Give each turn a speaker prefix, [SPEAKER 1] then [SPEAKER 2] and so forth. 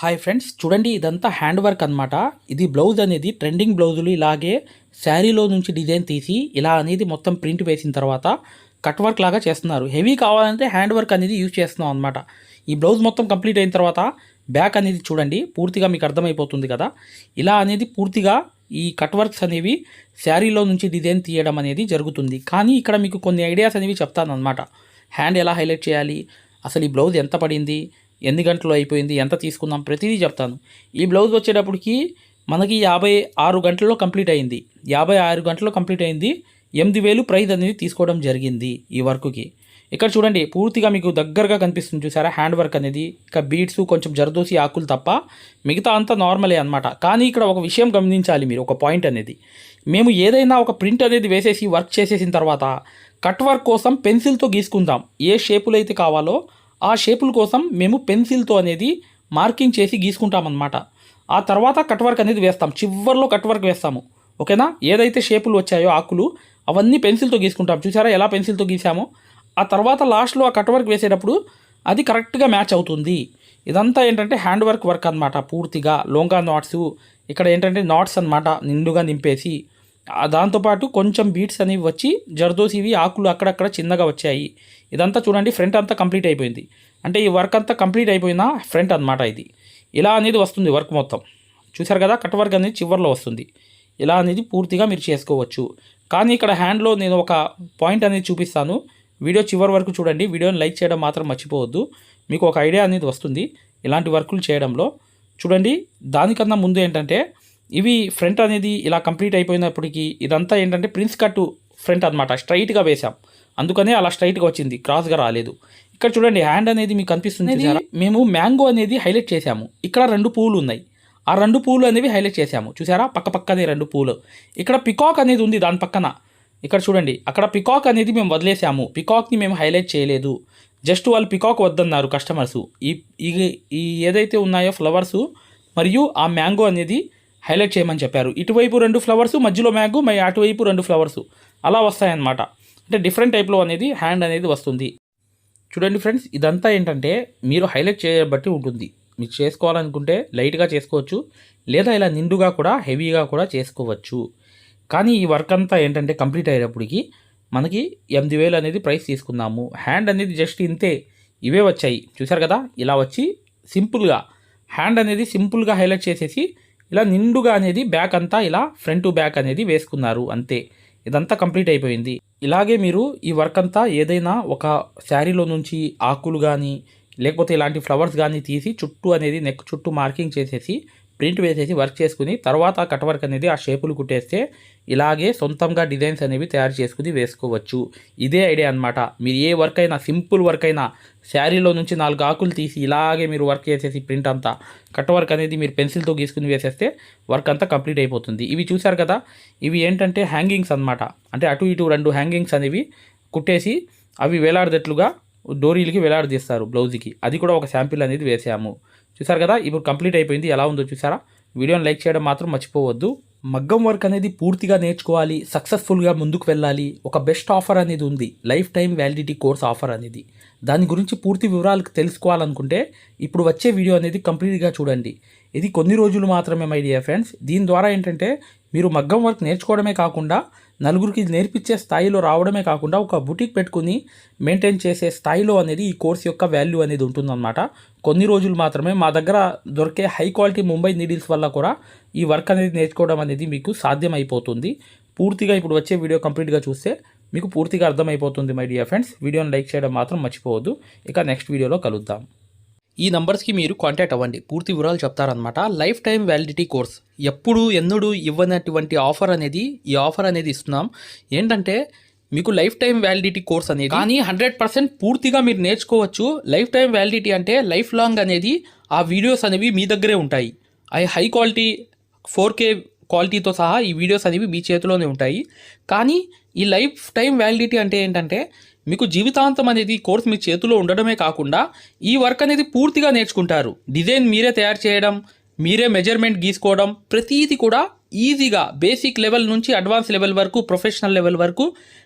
[SPEAKER 1] Hi friends చూడండి ఇదంతా hand work అనమాట ఇది బ్లౌజ్ అనేది ట్రెండింగ్ బ్లౌజులు ఇలాగే శారీలో నుంచి డిజైన్ తీసి ఇలా అనేది మొత్తం ప్రింట్ వేసిన తర్వాత కట్ వర్క్ లాగా చేస్తున్నారు. హెవీ కావాలంటే హ్యాండ్ వర్క్ అనేది యూజ్ చేస్తున్నాం అనమాట ఈ బ్లౌజ్ మొత్తం కంప్లీట్ అయిన తర్వాత బ్యాక్ అనేది చూడండి పూర్తిగా మీకు అర్థమైపోతుంది కదా. ఇలా అనేది పూర్తిగా ఈ కట్ వర్క్స్ అనేవి శారీలో నుంచి డిజైన్ తీయడం అనేది జరుగుతుంది. కానీ ఇక్కడ మీకు కొన్ని ఐడియాస్ అనేవి చెప్తాను అనమాట హ్యాండ్ ఎలా హైలైట్ చేయాలి? అసలు ఈ బ్లౌజ్ ఎంత పడింది? ఎన్ని గంటలు అయిపోయింది ఎంత తీసుకుందాం ప్రతిదీ చెప్తాను. ఈ బ్లౌజ్ వచ్చేటప్పటికి మనకి యాభై ఆరు గంటల్లో కంప్లీట్ అయింది. యాభై ఆరు గంటల్లో కంప్లీట్ అయింది. ఎనిమిది వేలు ప్రైజ్ అనేది తీసుకోవడం జరిగింది ఈ వర్క్కి. ఇక్కడ చూడండి పూర్తిగా మీకు దగ్గరగా కనిపిస్తుంది చూసారా హ్యాండ్ వర్క్ అనేది. ఇక బీడ్స్ కొంచెం జరదోసి ఆకులు తప్ప మిగతా అంతా నార్మలే అనమాట కానీ ఇక్కడ ఒక విషయం గమనించాలి మీరు ఒక పాయింట్ అనేది. మేము ఏదైనా ఒక ప్రింట్ అనేది వేసేసి వర్క్ చేసేసిన తర్వాత కట్ వర్క్ కోసం పెన్సిల్తో గీసుకుందాం. ఏ షేపులు అయితే కావాలో ఆ షేపుల కోసం మేము పెన్సిల్తో అనేది మార్కింగ్ చేసి గీసుకుంటామన్నమాట. ఆ తర్వాత కట్ వర్క్ అనేది వేస్తాం. చివర్లో కట్ వర్క్ వేస్తాము. ఓకేనా? ఏదైతే షేపులు వచ్చాయో ఆకులు అవన్నీ పెన్సిల్తో గీసుకుంటాం. చూసారా ఎలా పెన్సిల్తో గీసామో? ఆ తర్వాత లాస్ట్లో ఆ కట్ వర్క్ వేసేటప్పుడు అది కరెక్ట్గా మ్యాచ్ అవుతుంది. ఇదంతా ఏంటంటే హ్యాండ్ వర్క్ వర్క్ అనమాట పూర్తిగా. లోంగా నాట్స్ ఇక్కడ ఏంటంటే నాట్స్ అనమాట నిండుగా నింపేసి దాంతోపాటు కొంచెం బీట్స్ అనేవి వచ్చి జర్దోసివి ఆకులు అక్కడక్కడ చిన్నగా వచ్చాయి. ఇదంతా చూడండి ఫ్రంట్ అంతా కంప్లీట్ అయిపోయింది. అంటే ఈ వర్క్ అంతా కంప్లీట్ అయిపోయిన ఫ్రంట్ అన్నమాట ఇది. ఇలా అనేది వస్తుంది వర్క్ మొత్తం. చూసారు కదా కట్ వర్క్ అనేది చివర్లో వస్తుంది. ఇలా అనేది పూర్తిగా మీరు చేసుకోవచ్చు. కానీ ఇక్కడ హ్యాండ్లో నేను ఒక పాయింట్ అనేది చూపిస్తాను. వీడియో చివరి వరకు చూడండి. వీడియోని లైక్ చేయడం మాత్రం మర్చిపోవద్దు. మీకు ఒక ఐడియా అనేది వస్తుంది ఇలాంటి వర్కులు చేయడంలో. చూడండి దానికన్నా ముందు ఏంటంటే ఇవి ఫ్రంట్ అనేది ఇలా కంప్లీట్ అయిపోయినప్పటికీ ఇదంతా ఏంటంటే ప్రిన్స్ కట్ ఫ్రంట్ అనమాట స్ట్రైట్గా వేసాం అందుకనే అలా స్ట్రైట్గా వచ్చింది. క్రాస్గా రాలేదు. ఇక్కడ చూడండి హ్యాండ్ అనేది మీకు కనిపిస్తుంది? మేము మ్యాంగో అనేది హైలైట్ చేసాము ఇక్కడ రెండు పూలు ఉన్నాయి. ఆ రెండు పూలు అనేవి హైలైట్ చేసాము చూసారా? పక్క పక్కనే రెండు పూలు. ఇక్కడ పికాక్ అనేది ఉంది దాని పక్కన. ఇక్కడ చూడండి అక్కడ పికాక్ అనేది మేము వదిలేసాము పికాక్ని మేము హైలైట్ చేయలేదు. జస్ట్ వాళ్ళు పికాక్ వద్దన్నారు కస్టమర్స్. ఈ ఈ ఏదైతే ఉన్నాయో ఫ్లవర్స్ మరియు ఆ మ్యాంగో అనేది హైలైట్ చేయమని చెప్పారు. ఇటువైపు రెండు ఫ్లవర్స్ మధ్యలో మ్యాంగో మరి అటువైపు రెండు ఫ్లవర్స్. అలా వస్తాయన్నమాట. అంటే డిఫరెంట్ టైప్లో అనేది హ్యాండ్ అనేది వస్తుంది. చూడండి ఫ్రెండ్స్ ఇదంతా ఏంటంటే మీరు హైలైట్ చేయబట్టి ఉంటుంది. మీరు చేసుకోవాలనుకుంటే లైట్గా చేసుకోవచ్చు. లేదా ఇలా నిండుగా కూడా హెవీగా కూడా చేసుకోవచ్చు. కానీ ఈ వర్క్ అంతా ఏంటంటే కంప్లీట్ అయ్యేటప్పటికి మనకి ఎనిమిది వేలు అనేది ప్రైస్ తీసుకున్నాము హ్యాండ్ అనేది జస్ట్ ఇంతే. ఇవే వచ్చాయి. చూసారు కదా? ఇలా వచ్చి సింపుల్గా హ్యాండ్ అనేది సింపుల్గా హైలైట్ చేసేసి ఇలా నిండుగా అనేది బ్యాక్ అంతా ఇలా ఫ్రంట్ టు బ్యాక్ అనేది వేసుకున్నారు అంతే. ఇదంతా కంప్లీట్ అయిపోయింది. ఇలాగే మీరు ఈ వర్క్ అంతా ఏదైనా ఒక శారీలో నుంచి ఆకులు కానీ లేకపోతే ఇలాంటి ఫ్లవర్స్ కానీ తీసి చుట్టూ అనేది నెక్ చుట్టూ మార్కింగ్ చేసేసి ప్రింట్ వేసేసి వర్క్ చేసుకుని తర్వాత కట్ వర్క్ అనేది ఆ షేపులు కుట్టేస్తే ఇలాగే సొంతంగా డిజైన్స్ అనేవి తయారు చేసుకుని వేసుకోవచ్చు. ఇదే ఐడియా అనమాట మీరు ఏ వర్క్ అయినా సింపుల్ వర్క్ అయినా శారీలో నుంచి నాలుగు ఆకులు తీసి ఇలాగే మీరు వర్క్ చేసేసి ప్రింట్ అంతా కట్ వర్క్ అనేది మీరు పెన్సిల్తో గీసుకుని వేసేస్తే వర్క్ అంతా కంప్లీట్ అయిపోతుంది. ఇవి చూసారు కదా? ఇవి ఏంటంటే హ్యాంగింగ్స్ అన్నమాట. అంటే అటు ఇటు రెండు హ్యాంగింగ్స్ అనేవి కుట్టేసి అవి వేలాడదట్లుగా డోరీలకి వేలాడదీస్తారు బ్లౌజ్కి. అది కూడా ఒక శాంపిల్ అనేది వేసాము. చూసారు కదా? ఇప్పుడు కంప్లీట్ అయిపోయింది. ఎలా ఉందో చూసారా? వీడియోని లైక్ చేయడం మాత్రం మర్చిపోవద్దు. మగ్గం వర్క్ అనేది పూర్తిగా నేర్చుకోవాలి. సక్సెస్ఫుల్గా ముందుకు వెళ్ళాలి. ఒక బెస్ట్ ఆఫర్ అనేది ఉంది. Life time validity course offer అనేది. దాని గురించి పూర్తి వివరాలు తెలుసుకోవాలనుకుంటే ఇప్పుడు వచ్చే వీడియో అనేది కంప్లీట్గా చూడండి. ఇది కొన్ని రోజులు మాత్రమే మై డియర్ ఫ్రెండ్స్. దీని ద్వారా ఏంటంటే మీరు మగ్గం వర్క్ నేర్చుకోవడమే కాకుండా నలుగురికి నేర్పించే స్థాయిలో రావడమే కాకుండా ఒక బుటిక్ పెట్టుకుని మెయింటైన్ చేసే స్థాయిలో అనేది ఈ కోర్స్ యొక్క వాల్యూ అనేది ఉంటుందన్నమాట. కొన్ని రోజులు మాత్రమే మా దగ్గర దొరికే హై క్వాలిటీ ముంబై నీడిల్స్ వల్ల కూడా ఈ వర్క్ అనేది నేర్చుకోవడం అనేది మీకు సాధ్యమైపోతుంది. పూర్తిగా ఇప్పుడు వచ్చే వీడియో కంప్లీట్గా చూస్తే మీకు పూర్తిగా అర్థమైపోతుంది మై డియర్ ఫ్రెండ్స్. వీడియోని లైక్ చేయడం మాత్రం మర్చిపోవద్దు. ఇక నెక్స్ట్ వీడియోలో కలుద్దాం. ఈ నంబర్స్కి మీరు కాంటాక్ట్ అవ్వండి. పూర్తి వివరాలు చెప్తారనమాట లైఫ్ టైం వ్యాలిడిటీ కోర్స్. ఎప్పుడు ఎన్నడూ ఇవ్వనటువంటి ఆఫర్ అనేది ఈ ఆఫర్ అనేది ఇస్తున్నాం. ఏంటంటే మీకు లైఫ్ టైం వ్యాలిడిటీ కోర్స్ అనేది కానీ హండ్రెడ్ పర్సెంట్ పూర్తిగా మీరు నేర్చుకోవచ్చు. లైఫ్ టైం వ్యాలిడిటీ అంటే లైఫ్ లాంగ్ అనేది ఆ వీడియోస్ అనేవి మీ దగ్గరే ఉంటాయి. అవి హై క్వాలిటీ ఫోర్ కే క్వాలిటీతో సహా ఈ వీడియోస్ అనేవి మీ చేతిలోనే ఉంటాయి. కానీ ఈ లైఫ్ టైం వ్యాలిడిటీ అంటే ఏంటంటే మీకు జీవితాంతం అనేది కోర్స్ మీ చేతిలో ఉండడమే కాకుండా ఈ వర్క్ అనేది పూర్తిగా నేర్చుకుంటారు. డిజైన్ మీరే తయారు చేయడం మీరే మెజర్మెంట్ గీసుకోవడం ప్రతీది కూడా ఈజీగా బేసిక్ లెవెల్ నుంచి అడ్వాన్స్ లెవెల్ వరకు ప్రొఫెషనల్ లెవెల్ వరకు